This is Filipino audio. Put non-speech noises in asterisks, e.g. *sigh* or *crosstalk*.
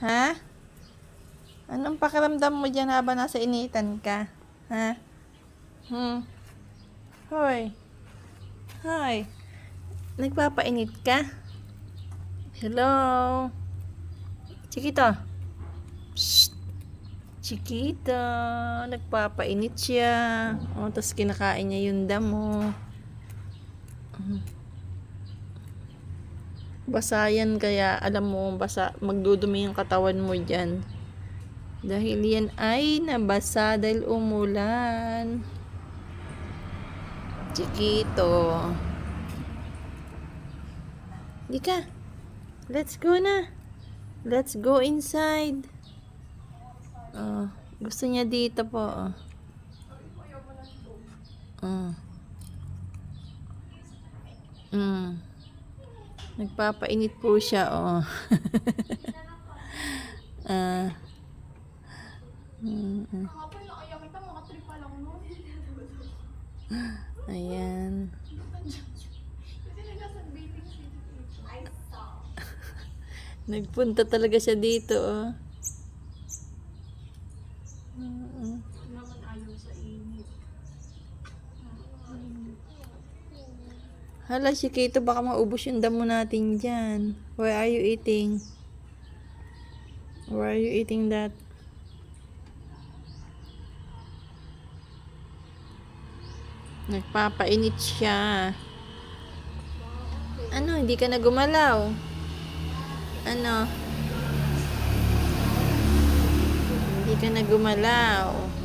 Ha? Anong pakiramdam mo dyan habang nasa initan ka? Ha? Hmm? Hoy. Hoy. Nagpapainit ka? Hello? Chiquito. Shh. Chiquito. Nagpapainit siya. O, tapos kinakain niya yung damo. Mm. Basa yan kaya alam mo basa magdudumi yung katawan mo dyan. Dahil yan ay nabasa dahil umulan. Chiquito. Di ka. Let's go na. Let's go inside. Oh, gusto niya dito po. Oh. Oh. Mm. Nagpapainit po siya, oh. *laughs* Ah. Mo. Ayan. *laughs* Nagpunta talaga siya dito, oh. Hala, si Kito, baka maubos yung damo natin dyan. Why are you eating? Why are you eating that? Nagpapainit siya. Ano, hindi ka na gumalaw? Ano? Hindi ka na gumalaw.